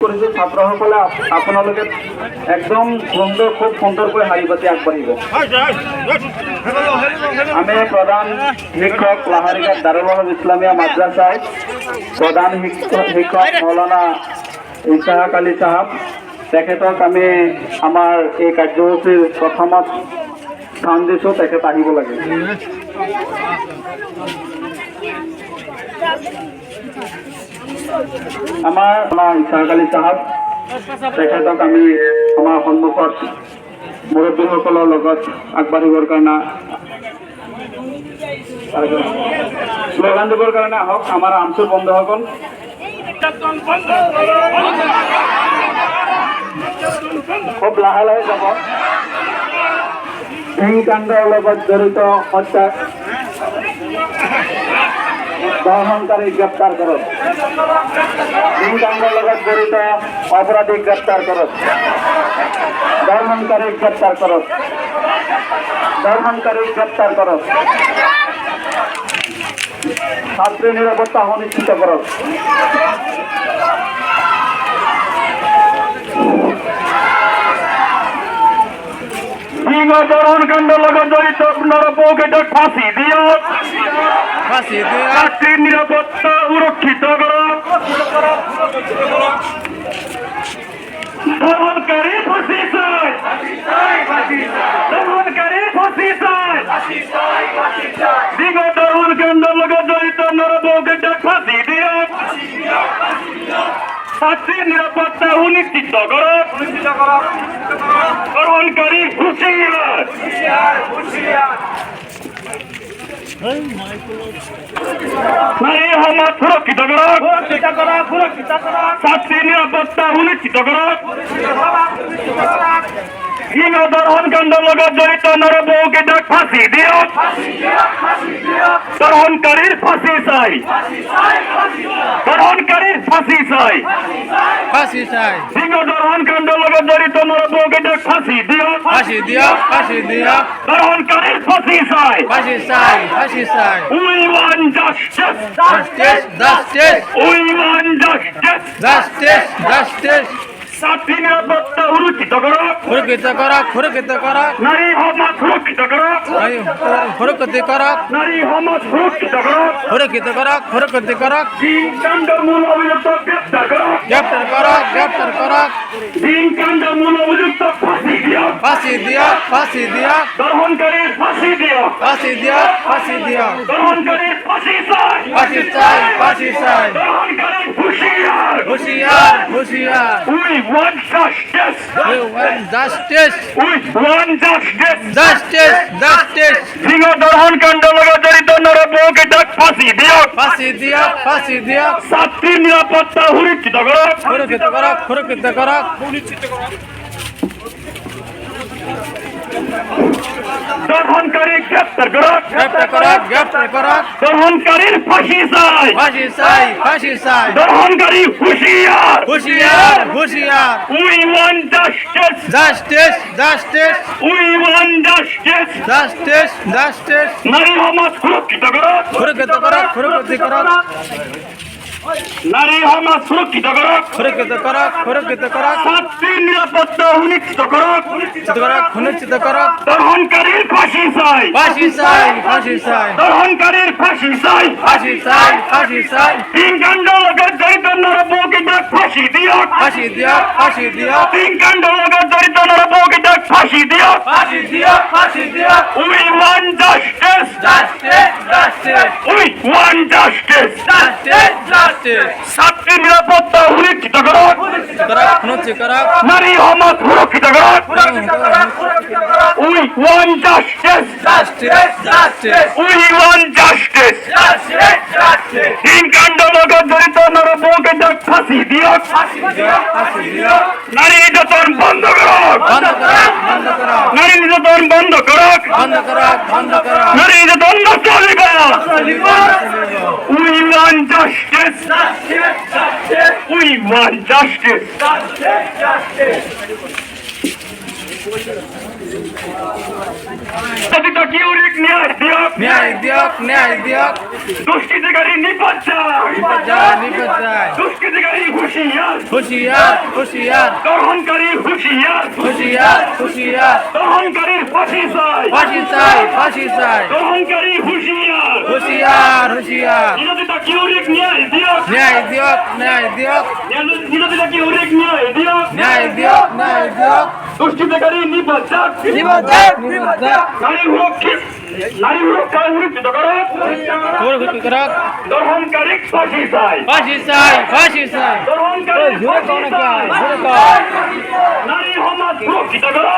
কৰিছো ছাত্ৰসকলে আপ- আপোনালোকে একদম সুন্দৰ খুব সুন্দৰকৈ শাৰী পাতি আগবাঢ়িব। আমি প্ৰধান শিক্ষক লাহাৰিঘাট দাৰুল ইছলামিয়া মাদ্ৰাছাৰ প্ৰধান শিক্ষক শিক্ষক মৌলানা ইছাহাক আলী চাহাব তেখেতক আমি আমাৰ এই কাৰ্যসূচীৰ প্ৰথমত স্থান দিছোঁ, তেখেত আহিব লাগে। আমাৰ আমাৰ ইছাহাক আলী তেখেতক আমি আমাৰ সন্মুখত মুৰব্বীসকলৰ লগত আগবাঢ়িবৰ কাৰণে শ্লোগান দিবৰ কাৰণে আহক। আমাৰ আমচুৰ বন্ধুসকল। খুব লাহে লাহে যাব। হিংকাণ্ডৰ লগত জড়িত হত্যা দহনকাৰী গ্ৰেপ্তাৰ কৰক হিংকাণ্ডৰ লগত জড়িত অপৰাধীক গ্ৰেপ্তাৰ কৰক দহনকাৰীক গ্ৰেপ্তাৰ কৰক দহনকাৰীক গ্ৰেপ্তাৰ কৰক ছাত্ৰী নিরাপত্তা সুনিশ্চিত করক দরণ কাণ্ড লগত জড়িত আপনারা পকেটে ফাঁসি দিও ফাঁসি দিয়া ছাত্রীর নিরাপত্তা সুরক্ষিত করক দমনকারী ফাঁসি চাই। দমনকারী ফাঁসি চাই। বিগত দমন কাণ্ডের লগত জড়িত পকেটে ফাঁসি ছাত্রীর নিরাপত্তা সুরক্ষিত করক ছাত্রী নিরাপত্তা সুনিশ্চিত করক হিম দর্শন কাণ্ডৰ লগত জড়িত নৰবৌকেইটাক ফাঁচি দিয়ক দৰ্শনকাৰীৰ ফাঁচি চাই। দৰ্শনকাৰীৰ ফাঁচি চাই। ফাঁসি চাই। হিম দৰ্শন কাণ্ডৰ লগত জড়িত নৰবৌকেইটাক ফাঁচি দিয়ক ফাঁসি দিয়া ফাঁসি দিয়া দৰ্শনকাৰীৰ ফাঁচি চাই। ফাঁসি চাই ফাঁসি চাই। We want justice. Justice justice. We want justice. Justice justice. ছাত্রী নিরাপত্তা সুরক্ষিত করক সুরক্ষিত করক সুরক্ষিত করক নারী সমাজ সুরক্ষিত করক সুরক্ষিত করক নারী সমাজ সুরক্ষিত করক সুরক্ষিত করক সুরক্ষিত করক তিন কাণ্ডের মূল অভিযুক্ত গ্রেপ্তার করক গ্রেপ্তার করক গ্রেপ্তার করক তিন কাণ্ডের মূল অভিযুক্ত ফাঁসি দিয়ক ফাঁসি দিয়া ফাঁসি দিয়া দহনকারীর ফাঁসি দিয়ক ফাঁসি দিয়া ফাঁসি দিয়া দহনকারীর ফাঁসি চাই ফাঁসি চাই ফাঁসি চাই দহনকারীর হুঁশিয়ার হুশিয়ার হুশিয়ার want justice want justice justice justice সিংহ দহন কাণ্ড লগত জড়িত নরবৌকেইটাক ফাঁচি দিয়ক ফাঁচি দিয়া ফাঁচি দিয়া ছাত্রীর নিরাপত্তা সুরক্ষিত করক সুনিশ্চিত করক দহনকারী গ্রেপ্তার করক। গ্রেপ্তার করক গ্রেপ্তার করক। দহনকারীর ফাঁসি চাই। ফাঁসি চাই ফাঁসি চাই। দহনকারী হুঁশিয়ার। হুশিয়ার হুশিয়ার। We want justice justice justice. We want justice justice justice. নারী সমাজ সুরক্ষিত করক। সুরক্ষিত করক সুরক্ষিত করক। নারী সমাজ সুরক্ষিত করক। সুরক্ষিত করক সুরক্ষিত করক। নিরাপত্তা সুনিশ্চিত করক। করক সুনিশ্চিত করক। দহনকারীর ফাঁসি চাই। ফাঁসি চাই ফাঁসি চাই। দহনকারীর ফাঁসি চাই। ফাঁসি চাই ফাঁসি চাই। তিন কাণ্ড লগত জড়িত নরবৌকেইটাক ফাঁসি দিয়ক। ফাঁসি দিয়া ফাঁসি দিয়া তিন কাণ্ড লগত জড়িত নরবৌকেইটাক ফাঁসি দিয়ক। ফাঁসি দিয়া ফাঁসি we want justice. Justice justice. We want justice. Justice justice. ছাত্রী নিরাপত্তা সুনিশ্চিত করক করক সুনিশ্চিত করক নারী সমাজ সুরক্ষিত করক we want justice. Justice justice. We want justice. Justice justice. তিন কাণ্ড নারী নির্যাতন বন্ধ করক। নারী নির্যাতন বন্ধ করক। নারী নির্যাতন we want justice. We want justice justice justice প্রতিটা কিউরিক ন্যায় দিয়ক ন্যায় দিয়ক ন্যায় দিয়ক দুষ্কৃতিকারী নিপাত যায় যা নিপত যায় দুষ্কৃতিকারী হুঁশিয়ার হুশিয়ার হুশিয়ার দহনকারী হুঁশিয়ার হুশিয়ার হুশিয়ার দহনকারীর ফাঁসি চাই ফাঁসি চাই ফাঁসি চাই দহনকারী হুঁশিয়ার হুশিয়ার হুশিয়ার বিরোধিতা কিউরিক ন্যায় দিয়ক ন্যায় দিয়ক ন্যায় দিয়ক বিরোধিতা কিউরিক ন্যায় দিয়ক ন্যায় দিয়ক ন্যায় দিয়ক দুষ্কৃতিকারী নিপাত যাক নিপত যাক নিপত যাক নারী সুরক্ষিত নারী সুরক্ষা সুরক্ষিত করো সুরক্ষিত করক দহনকারী ফাঁসি চাই ফাঁসি চাই ফাঁসি চাই দহনকারী জোরে কও ফাঁসি না চাই জোরে কও নারী সমাজ সুরক্ষিত করো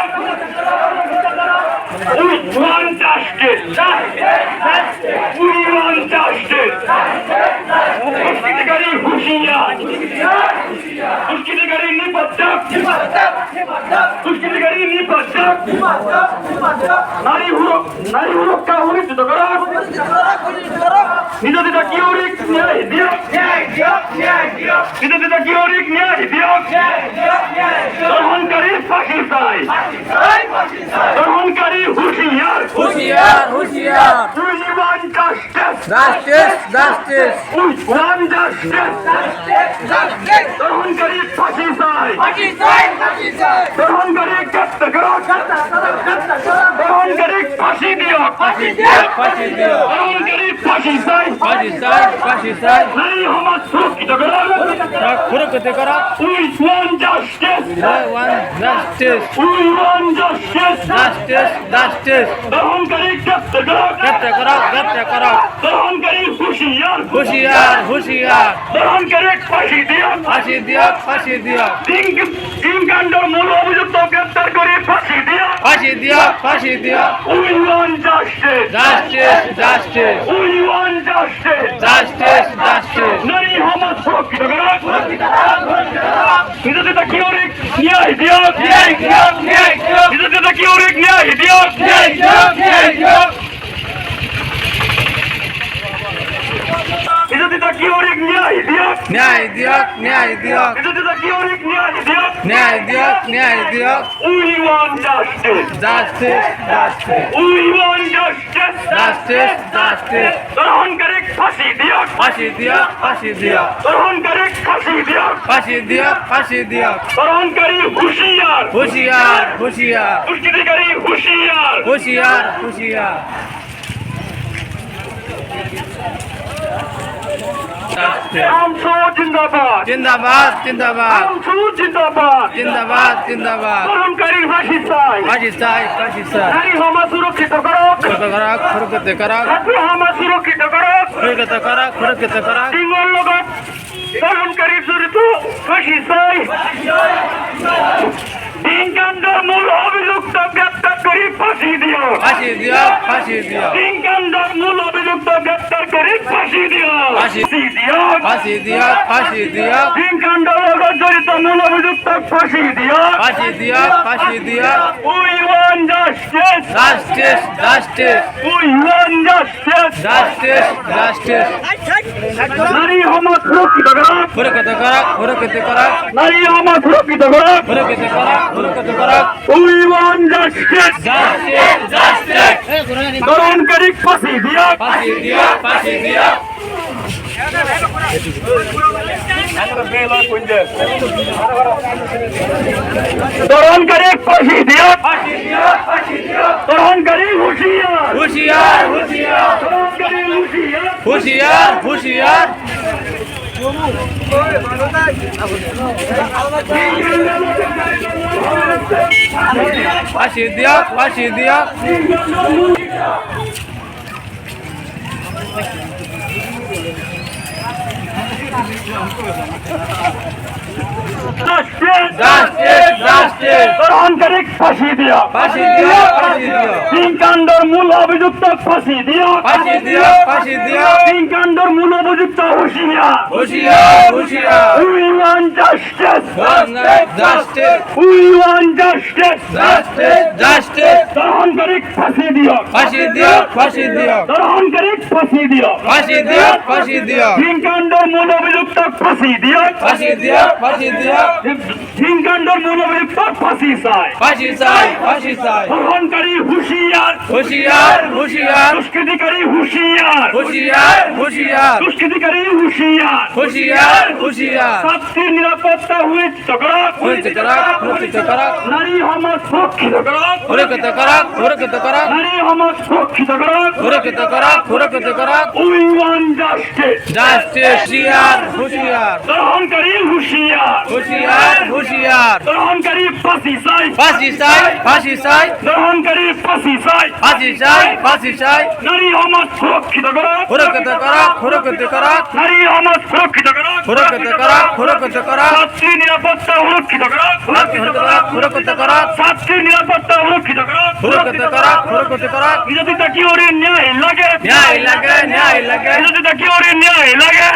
We want justice. We want justice. দুষ্কৃতিকারী হুঁশিয়ার দুষ্কৃতিকারী নিপজ্জাক দুষ্কৃতিকারী নিপজ্জাক নারী হুরক নারী সুরক্ষা সুনিশ্চিত করো। নির্যাতিতা কিউরিক ন্যায় দিয়ক নির্যাতিতা কিউরিক ন্যায় দিয়ক দহনকারীর ফাঁসি চাই। দহনকারী হুঁশিয়ার। হুশিয়ার হুশিয়ার। We want justice. Justice justice We want justice. দহনকারী ফাঁসি চাই। দহনকারী গ্রেপ্তার করো। দহনকারী ফাঁসি দিয়ক ফাঁসি দিয়ক ফাঁসি দিয়ক দহনকারী ফাঁসি চাই ফাঁসি চাই ফাঁসি চাই নারী সমাজ সুরক্ষিত করো সুরক্ষিত করক We want justice. Want justice We want justice. Justice justice দহনকারী গ্রেপ্তার করো গ্রেপ্তার করক গ্রেপ্তার করক দহনকারী হুঁশিয়ার হুশিয়ার হুশিয়ার দহনকারী ফাঁসি দিয়ক ফাঁসি দিয়ক ফাঁসি দিয়ক তিন কাণ্ডর মূল অভিযুক্ত গ্রেপ্তার করে ফাঁসি দিয়া ফাঁসি দিয়া ফাঁসি দিয়ক We want justice. Justice justice. We want justice. Justice. Justice নারী সমাজ সুরক্ষিত করো নির্যাতিতা কিউরিক ন্যায় দিয়ক ন্যায় দিয়ক ন্যায় দিয়ক নির্যাতিতা কিউরিক ন্যায় দিয়ক ন্যায় দিয়ক ন্যায় দিয়ক নির্যাতিতা কিউরিক ন্যায় দিয়ক ন্যায় দিয়ক ন্যায় দিয়ক নির্যাতিতা কিউরিক ন্যায় দিয়ক ন্যায় দিয়ক ন্যায় দিয়ক We want justice. Justice justice We want justice. Justice justice দহনকারী ফাঁসি দিয়ক ফাঁসি দিয়ক ফাঁসি দিয়ক দহনকারী ফাঁসি দিয়ক ফাঁসি দিয়ক ফাঁসি দিয়ক দহনকারী হুঁশিয়ার হুশিয়ার হুশিয়ার দুষ্কৃতিকারী হুঁশিয়ার হুশিয়ার হুশিয়ার আমসো জিন্দাবাদ। জিন্দাবাদ জিন্দাবাদ। আমসো জিন্দাবাদ। জিন্দাবাদ জিন্দাবাদ। দহনকারীর ফাঁসি চাই। ফাঁসি চাই ফাঁসি চাই। নারী সমাজ সুরক্ষিত করো সুরক্ষিত করক সুরক্ষিত করক। ছাত্র সমাজ সুরক্ষিত করো সুরক্ষিত করক সুরক্ষিত করক। সিঙ্গল লগত দহনকারী জড়িত ফাঁসি চাই। তিনকাণ্ডর মূল অভিযুক্ত গ্রেপ্তার করে ফাঁসি দিও। ফাঁসি দিয়ক ফাঁসি দিয়ক তিনকাণ্ডর মূল অভিযুক্ত গ্রেপ্তার দিও ফাঁসি- দিও ফাঁসি লগত জড়িত মূল অভিযুক্ত ফাঁসি দিও ফাঁসি দিয়ক ফাঁসি দিয়ক we want justice justice justice we want justice justice justice নারী সমাজ সুরক্ষিত করো নারী we want justice justice justice ফাঁসি দিও ফাঁসি দিয়ক ফাঁসি দিয়ক দহনকারী ফাঁসি দিও দহনকারী হুঁশিয়ার হুশিয়ার। হুশিয়ার দহনকারী হুঁশিয়ার হুশিয়ার হুশিয়ার। ফাঁসি দিয়ক ফাঁসি দিয়ক ハハハハ! জাস্টিস ফাঁসি দিও। তিনকাণ্ডর মূল অভিযুক্ত ফাঁসি দিও। ফাঁসি দিয়ক ফাঁসি দিয়ক তিনকাণ্ডর মূল অভিযুক্ত হুঁশিয়ার। হুশিয়ার হুশিয়ার। We want justice. Justice We want justice. Justice justice দহনকারী ফাঁসি দিও ফাঁসি দিয়ক ফাঁসি দিয়ক দহনকারী ফাঁসি দিও ফাঁসি দিয়ক ফাঁসি দিয়ক তিনকাণ্ডর মূল অভিযুক্ত ফাঁসি দিও ফাঁসি দিয়ক ফাঁসি দিয়ক তিনকাণ্ডর মূল অভিযুক্ত ফাঁসি চাই। ফাঁসি চাই। ফাঁসি চাই গ্রহণকারী হুঁশিয়ার। হুশিয়ার হুশিয়ার। দুষ্কৃতিকারী হুঁশিয়ার। হুশিয়ার হুশিয়ার। দুষ্কৃতিকারী হুঁশিয়ার। হুশিয়ার হুশিয়ার। ছাত্রীর নিরাপত্তা সুনিশ্চিত করা সুনিশ্চিত করা সুনিশ্চিত করা নারী সমাজ সুরক্ষিত করা সুরক্ষিত করা সুরক্ষিত করা নারী সমাজ সুরক্ষিত করা সুরক্ষিত করা সুরক্ষিত করা উই ওয়ান জাস্টিস। জাস্টিস হুশিয়ার হুশিয়ার। গ্রহণকারী হুঁশিয়ার। হুশিয়ার। হুশিয়ার গ্রহণকারী ফাঁসি চাই। ফাঁসি চাই ফাঁসি চাই। গ্রহণকারী ফাঁসি চাই। ফাঁসি চাই ফাঁসি চাই। নারী সমাজ সুরক্ষিত করা। সুরক্ষিত করা সুরক্ষিত করা। নারী সমাজ সুরক্ষিত করা। সুরক্ষিত করা সুরক্ষিত করা। ছাত্রী নিরাপত্তা সুরক্ষিত করা। সুরক্ষিত করা সুরক্ষিত করা। ছাত্রী নিরাপত্তা সুরক্ষিত করা। সুরক্ষিত করা সুরক্ষিত করা। বিরোধিতা কি ওরে ন্যায় লাগে? ন্যায় লাগে ন্যায় লাগে। বিরোধিতা কি ওরে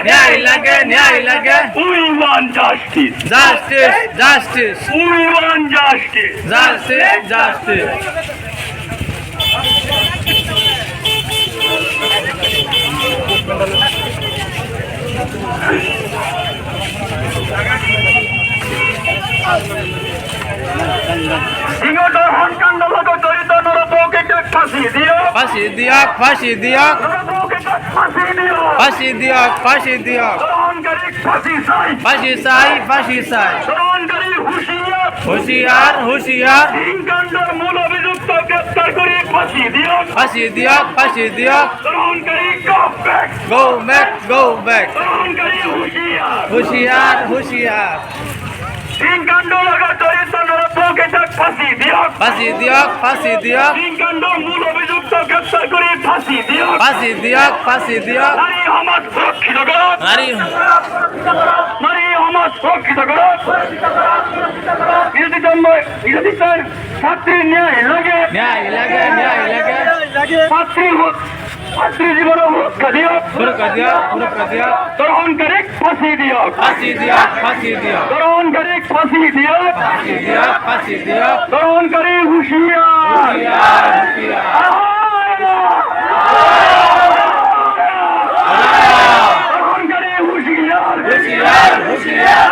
ন্যায় লাগে ন্যায় লাগে। We want justice justice justice we want justice justice justice বিগত হনকাণ্ড লগত জড়িত নরপৌকে ফাঁসি দিও ফাঁসি দিয়ক ফাঁসি দিয়ক নরপৌকে ফাঁসি দিও ফাঁসি দিয়ক ফাঁসি দিয়ক গ্রহণকারী ফাঁসি চাই ফাঁসি চাই ফাঁসি চাই গ্রহণকারী হুঁশিয়ার হুশিয়ার হুশিয়ার হিংকাণ্ডর মূল অভিযুক্ত গ্রেপ্তার করে ফাঁসি দিও ফাঁসি দিয়ক ফাঁসি দিয়ক গ্রহণকারী কপেক গো ব্যাক গো ব্যাক গ্রহণকারী হুঁশিয়ার হুশিয়ার হুশিয়ার হিংকাণ্ড লগত জড়িত নরপৌকে ফাঁসি দিয়ক। ফাঁসি দিয়ক হিংকাণ্ডর মূল অভিযুক্ত গ্রেপ্তার করে ফাঁসি দিও ফাঁসি দিয়ক ফাঁসি দিয়ক। নারী সমাজ সুরক্ষিত করো নারী নারী সমাজ সুরক্ষিত করো বিরোধী জন্ম বিরোধী ছাত্রীর ন্যায় লাগে। ন্যায় লাগে ন্যায় লাগে। ছাত্রী ছাত্রী জীবন সুরক্ষা দিও সুরক্ষা দিয়ক সুরক্ষা দিয়ক গ্রহণকারী ফাঁসি দিও ফাঁসি দিয়ক ফাঁসি দিয়ক গ্রহণকারী ফাঁসি দিও ফাঁসি দিয়ক ফাঁসি দিয়ক গ্রহণকারী হুঁশিয়ার হুশিয়ার হুশিয়ার গ্রহণকারী হুঁশিয়ার হুশিয়ার হুশিয়ার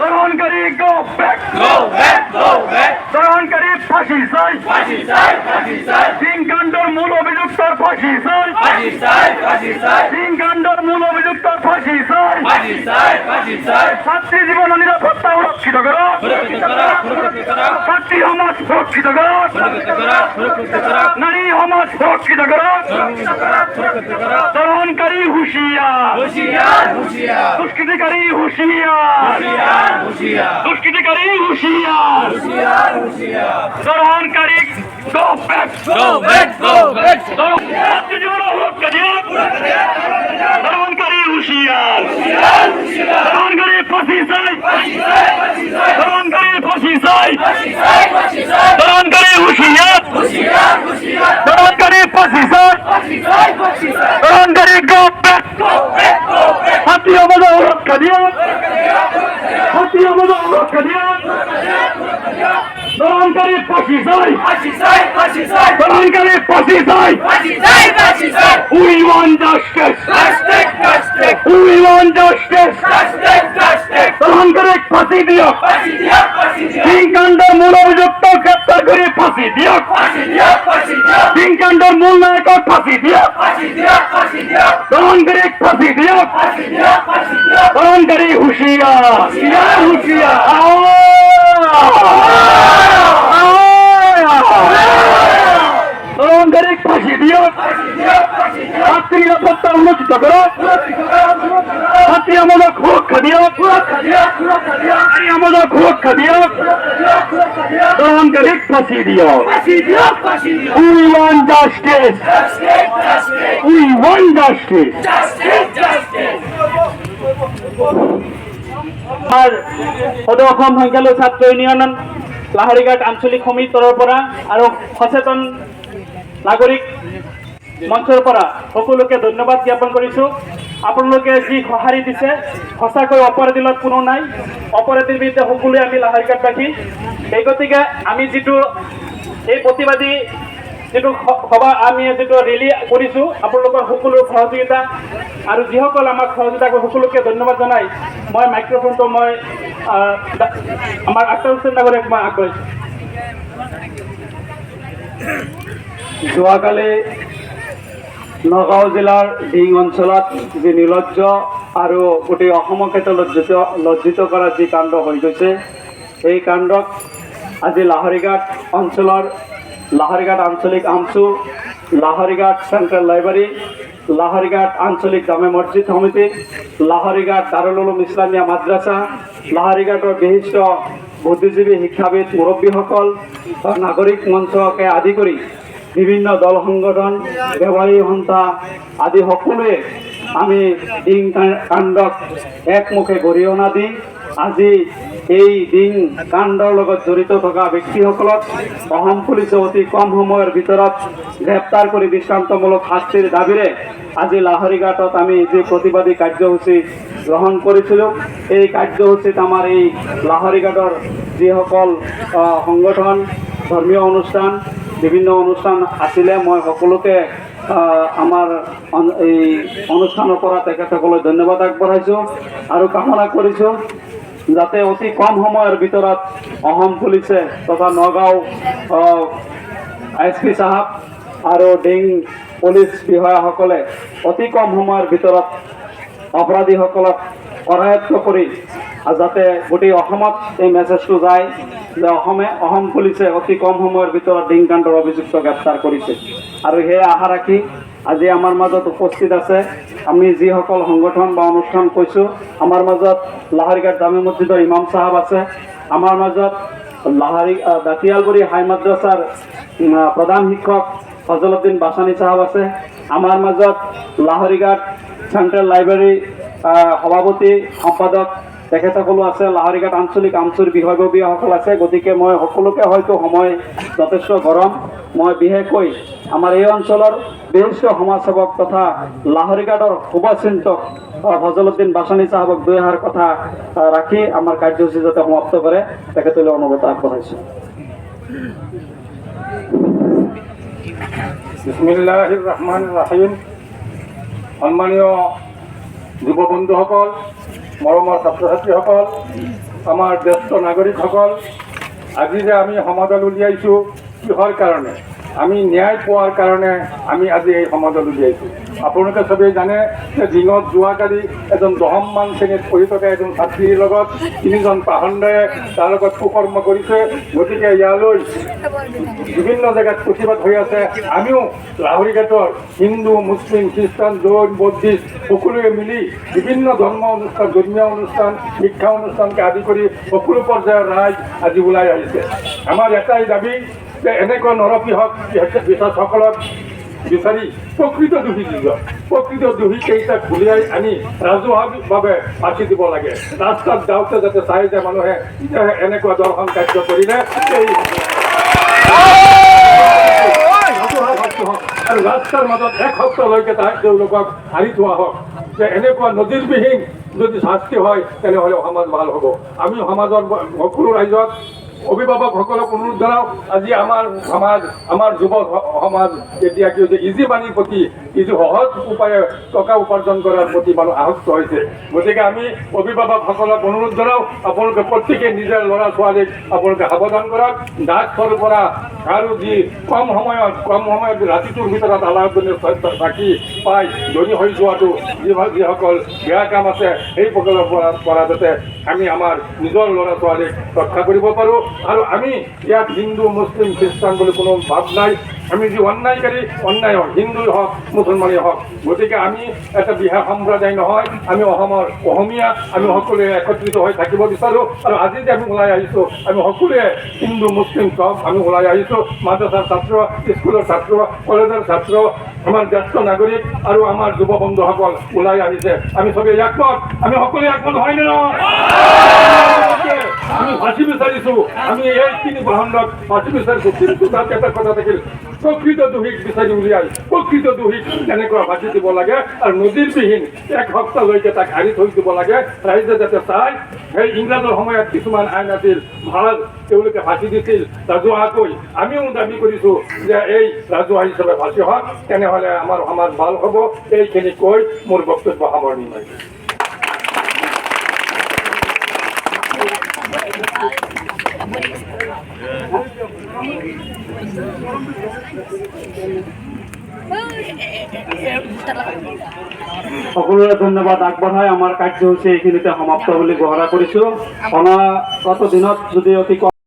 গ্রহণকারী go back go back go back গ্রহণকারী ফাঁসি চাই। সিংকাণ্ডর মূল অভিযুক্ত ফাঁসি চাই। সিংকাণ্ডর মূল অভিযুক্ত ফাঁসি চাই। ছাত্রী জীবন নিরাপত্তা সুরক্ষিত করো। ছাত্রী সমাজ সুরক্ষিত নারী সমাজ সুরক্ষিত তরুণকারী হুশিয়ার। দুষ্কৃতিকারী হুশিয়ার। দুষ্কৃতিকারী হুঁশিয়ার। হুশিয়ার ব্যাক ছাত্রী জীবন ও সুরক্ষা দিও গ্রহণকারী হুঁশিয়ার গ্রহণকারী ফাঁসি চাই গ্রহণকারী ফাঁসি চাই গ্রহণকারী হুঁশিয়ার গ্রহণকারী ফাঁসি চাই গ্রহণকারী গো ব্যাক হাতি আমাদের সুরক্ষা দিও হাতি আমাদের সুরক্ষা দিও গ্রহণকারী ফাঁসি চাই চাই। ফাঁসি চাই। ফাঁসি চাই We want justice! কাস্টেক কাস্টেক We want justice! কাস্টেক কাস্টেক গ্রহণকারী ফাঁসি দিও। ফাঁসি দিও ফাঁসি দিও। হিংকাণ্ডর মূল অভিযুক্ত গ্রেপ্তার করে ফাঁসি দিও। ফাঁসি দিও ফাঁসি দিও। হিংকাণ্ডর মূল নায়ক ফাঁসি দিও। ফাঁসি দিও ফাঁসি দিও। গ্রহণকারী ফাঁসি দিও। ফাঁসি দিও ফাঁসি দিও। গ্রহণকারী হুঁশিয়ার। হুঁশিয়ার হুঁশিয়ার গ্রহণকারী ফাঁসি দিও ছাত্রী নিরাপত্তা উন্নতিত করো ছাত্রী আমাদের We want justice! We want justice! Justice. Justice. সদৌ অসম সংখ্যালঘু ছাত্ৰ ইউনিয়ন লাহৰিঘাট আঞ্চলিক সমিতিৰ পৰা আৰু সচেতন নাগৰিক মঞ্চৰ পৰা সকলোকে ধন্যবাদ জ্ঞাপন কৰিছোঁ। আপোনালোকে যি সঁহাৰি দিছে, সঁচাকৈ অপৰাধীলত কোনো নাই। অপৰাধীৰ বিৰুদ্ধে সকলোৱে আমি লাহৰিঘাটবাসী সেই গতিকে আমি যিটো এই প্ৰতিবাদী যিটো সভা আমি যিটো ৰেলী কৰিছোঁ, আপোনালোকৰ সকলো সহযোগিতা আৰু যিসকল আমাক সহযোগিতা কৰে, সকলোকে ধন্যবাদ জনাই। মই মাইক্ৰফোনটো মই আমাৰ আক্তাৰ হুছেইন ডাঙৰীয়াক মই আগবঢ়াইছোঁ। যোৱাকালি নগাঁও জিলাৰ ডিং অঞ্চলত যি নিলজ্জ আৰু গোটেই অসমকে লজ্জিত লজ্জিত কৰা যি কাণ্ড হৈ গৈছে এই কাণ্ডক আজি লাহৰিঘাট অঞ্চলৰ, লাহৰিঘাট আঞ্চলিক আমচু, লাহৰিঘাট চেণ্ট্ৰেল লাইব্ৰেৰী, লাহৰিঘাট আঞ্চলিক জামে মছজিদ সমিতি, লাহৰিঘাট দাৰুল উলুম ইছলামীয়া মাদ্ৰাছা, লাহৰিঘাটৰ বিশিষ্ট বুদ্ধিজীৱী শিক্ষাবিদ মুৰব্বীসকল, নাগৰিক মঞ্চকে আদি কৰি বিভিন্ন দল সংগঠন ব্যৱসায়ী সন্থা আদি সকলোৱে আমি ডিং কাণ্ডক একমুখে গৰিহণা দি আজি এই ডিং কাণ্ডৰ লগত জড়িত থকা ব্যক্তিসকলক অসম পুলিচে অতি কম সময়ৰ ভিতৰত গ্ৰেপ্তাৰ কৰি দৃষ্টান্তমূলক শাস্তিৰ দাবীৰে আজি লাহৰিঘাটত আমি যি প্ৰতিবাদী কাৰ্যসূচী গ্ৰহণ কৰিছিলোঁ, এই কাৰ্যসূচীত আমাৰ এই লাহৰিঘাটৰ যিসকল সংগঠন, ধৰ্মীয় অনুষ্ঠান বিভিন্ন অনুষ্ঠান আছিলে। মই সকলোকে আমাৰ এই অনুষ্ঠানৰ পৰা তেখেতসকলৈ ধন্যবাদ আগবঢ়াইছোঁ আৰু কামনা কৰিছোঁ যাতে অতি কম সময়ৰ ভিতৰত অসম পুলিচে তথা নগাঁও এছ পি চাহাব আৰু ডিং পুলিচ বিষয়াসকলে অতি কম সময়ৰ ভিতৰত অপৰাধীসকলক কৰায়ত্ব কৰি যাতে গোটেই অসমত এই মেছেজটো যায়। অসমে অসম পুলিচে অতি কম সময়ৰ ভিতৰত ডিংকাণ্ডৰ অভিযুক্ত গ্ৰেপ্তাৰ কৰিছে। আৰু সেয়ে আশা ৰাখি আজি আমাৰ মাজত উপস্থিত আছে। আমি যিসকল সংগঠন বা অনুষ্ঠান কৈছোঁ, আমাৰ মাজত লাহৰিঘাট জামে মছজিদৰ ইমাম চাহাব আছে। আমাৰ মাজত লাহাৰী দাঁতিয়ালগুৰি হাই মাদ্ৰাছাৰ প্ৰধান শিক্ষক ফজলুদ্দিন বাছানী চাহাব আছে। আমাৰ মাজত লাহৰিঘাট চেণ্ট্ৰেল লাইব্ৰেৰী সভাপতি সম্পাদক তেখেতসকলো আছে লাহৰিঘাট আঞ্চলিক আমচুৰ বিষয়ববীয়াসকল আছে, গতিকে মই সকলোকে হয়তো সময় যথেষ্ট গৰম। মই বিশেষকৈ আমাৰ এই অঞ্চলৰ বিশিষ্ট সমাজসেৱক তথা লাহৰিঘাটৰ শুভচিন্তক ফজলুদ্দিন বাছানী চাহাবক দুই এষাৰ কথা ৰাখি আমাৰ কাৰ্যসূচী যাতে সমাপ্ত কৰে, তেখেতলৈ অনুৰোধ আগবঢ়াইছোঁ। বিসমিল্লাহিৰ ৰহমান ৰাহিম। সন্মানীয় যুৱ বন্ধুসকল মৰমৰ ছাত্ৰ ছাত্ৰীসকল আমাৰ জ্যেষ্ঠ নাগৰিকসকল আজি যে আমি সমাজত উলিয়াইছোঁ কিহৰ কাৰণে? আমি ন্যায় পোৱাৰ কাৰণে আমি আজি এই সমাজত উলিয়াইছোঁ। আপোনালোকে চবেই জানে যে দিনত যোৱাকালি এজন দহমমান শ্ৰেণীত পঢ়ি থকা এজন ছাত্ৰীৰ লগত তিনিজন পাহণ্ডাৰে তাৰ লগত কুকৰ্ম কৰিছে। গতিকে ইয়ালৈ বিভিন্ন জেগাত প্ৰতিবাদ হৈ আছে। আমিও লাহৰিঘাটৰ হিন্দু, মুছলিম, খ্ৰীষ্টান, জৈন, বৌদ্ধিষ্ট সকলোৱে মিলি বিভিন্ন ধৰ্ম অনুষ্ঠান, ধৰ্মীয় অনুষ্ঠান, শিক্ষা অনুষ্ঠানকে আদি কৰি সকলো পৰ্যায়ৰ ৰাইজ আজি ওলাই আহিছে। আমাৰ এটাই দাবি যে এনেকুৱা নৰপিহক বিচাৰসকলক বিচাৰি প্ৰকৃত দোষী যিজন প্ৰকৃত দোষী কেইটাক উলিয়াই আনি ৰাজহুৱাভাৱে ফাঁচি দিব লাগে। ৰাস্তাত যাওঁতে যাতে চাই যে মানুহে তেতিয়াহে এনেকুৱা দৰ্শন কাৰ্য কৰিলে এই আৰু ৰাস্তাৰ মাজত এক সপ্তাহলৈকে তাই তেওঁলোকক হাৰি থোৱা হওক। যে এনেকুৱা নজিৰবিহীন যদি শাস্তি হয়, তেনেহ'লে সমাজ ভালো হ'ব। আমি সমাজৰ সকলো ৰাইজক অভিভাৱকসকলক অনুৰোধ জনাওঁ আজি আমাৰ সমাজ, আমাৰ যুৱ সমাজ এতিয়া কি হৈছে, ইজি মানিৰ প্ৰতি ইজি সহজ উপায়ে টকা উপাৰ্জন কৰাৰ প্ৰতি মানুহ আসক্ত হৈছে। গতিকে আমি অভিভাৱকসকলক অনুৰোধ জনাওঁ, আপোনালোকে প্ৰত্যেকে নিজৰ ল'ৰা ছোৱালীক আপোনালোকে সাৱধান কৰক ডাকঘৰ পৰা আৰু যি কম সময়ত কম সময়ত ৰাতিটোৰ ভিতৰত আলাহজনে চাকি পাই ধনী হৈ যোৱাটো যি- যিসকল বেয়া কাম আছে, সেই সকলৰ পৰা পৰা যাতে আমি আমাৰ নিজৰ ল'ৰা ছোৱালীক ৰক্ষা কৰিব পাৰোঁ। আৰু আমি ইয়াত হিন্দু, মুছলিম, খ্ৰীষ্টান বুলি কোনো ভাৱ নাই। আমি যি অন্যায়কাৰী অন্যায় হওক হিন্দুই হওক মুছলমানেই হওক গতিকে আমি এটা বিহাৰ সম্প্ৰদায় নহয়, আমি অসমৰ অসমীয়া, আমি সকলোৱে একত্ৰিত হৈ থাকিব বিচাৰোঁ। আৰু আজি যে আমি ওলাই আহিছোঁ, আমি সকলোৱে হিন্দু, মুছলিম চব আমি ওলাই আহিছোঁ। মাদ্ৰাছাৰ ছাত্ৰ, স্কুলৰ ছাত্ৰ, কলেজৰ ছাত্ৰ, আমাৰ জ্যেষ্ঠ নাগৰিক আৰু আমাৰ যুৱ বন্ধুসকল ওলাই আহিছে। আমি চবেই একমত, আমি সকলোৱে একমত, হয়নে নহয়? আমি ফাঁচি বিচাৰিছোঁ। আমি এই তিনি বাহনক ফাঁচি বিচাৰিছোঁ। কিন্তু তাত এটা কথা থাকিল। প্ৰকৃত দোষীক বিচাৰি উলিয়াই প্ৰকৃত দোষীক তেনেকুৱা ফাঁচি দিব লাগে আৰু নদীৰবিহীন এক সপ্তাহলৈকে তাক হাৰি থৈ দিব লাগে। ৰাইজে যাতে চায় সেই ইংৰাজৰ সময়ত কিছুমান আইন আছিল। ভালো তেওঁলোকে ফাঁচি দিছিল ৰাজহুৱাকৈ। আমিও দাবি কৰিছোঁ যে এই ৰাজহুৱা হিচাপে ফাঁচি হওক। তেনেহ'লে আমাৰ সমাজ ভালো হ'ব। এইখিনি কৈ মোৰ বক্তব্য সামৰণি মাৰিছোঁ সকলোৰে ধন্যবাদ আগবঢ়াই আমাৰ কাৰ্যসূচী এইখিনিতে সমাপ্ত বুলি ঘোষণা কৰিছোঁ অনাগত দিনত যদি অতি